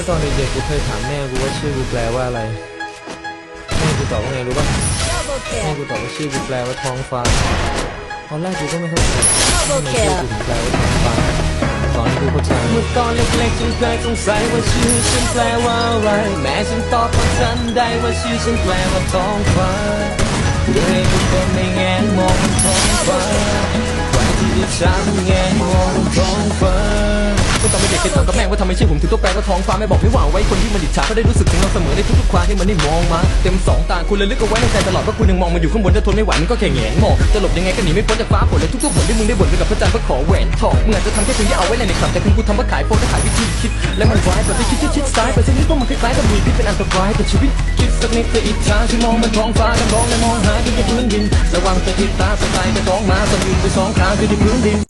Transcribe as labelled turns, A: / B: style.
A: มื่อตอนเด็กๆกูเคยถามแม่กูว่าชื่อกูแปลว่าอะไร แม่กูตอบว่าไงรู้ป่ะแม่กูตอบว่าชื่อกูแปลว่าท้องฟ้า ตอนแรกกูก็ไม่เข้าใจทำไมชื่อกูถึงแปลว่าท้องฟ้าตอนกูเข้าใจเมื่อตอนเล็กๆจึงเคยสงสัยว่าชื่อฉันแปลว่าอะไร แม่ฉันตอบมาทันได้ว่าชื่อฉันแปลว่าท้องฟ้าเลยทุกคนในแง่มองท้องฟ้าใครที่ได้ฉันแง่มองท้องฟ้า เมื่อตอนเป็นเด็กเคยถามกับแม่ว่าทำไมชื่อผมถึงต้องแปลว่าท้องฟ้าแม่บอกไม่หวังไว้คนที่มันอิจฉาก็ได้รู้สึกถึงเราเสมอในทุกๆครั้งที่มันได้มองมาเต็มสองตาคุณเลยลึกเอาไว้ในใจตลอดว่าคุณยังมองมันอยู่ข้างบนจะทนไม่ไหวมันก็แค่แหงนมองจะหลบยังไงก็หนีไม่พ้นจากฟ้าฝนและทุกๆผลที่มึงได้บ่นไปกับพระจันทร์เพื่อขอแหวนทองมึงอาจจะทำแค่เพียงที่เอาไว้ในคลับแต่คุณกูทำว่าขายโฟนและขายวิธีคิด และมันร้ายแบบที่คิดชิดซ้ายไปสักนิดว่ามันคล้ายๆกับมีพิษเป็นอันตรายต่ชีวิตคิดสักนิดจะอิจฉาที่มองมันท้องฟ้าแล้วมองและมองหาที่พื้นดินระวังจะติดตาสไตล์กระจองมาสมยืนไปสองขาที่พื้นดิน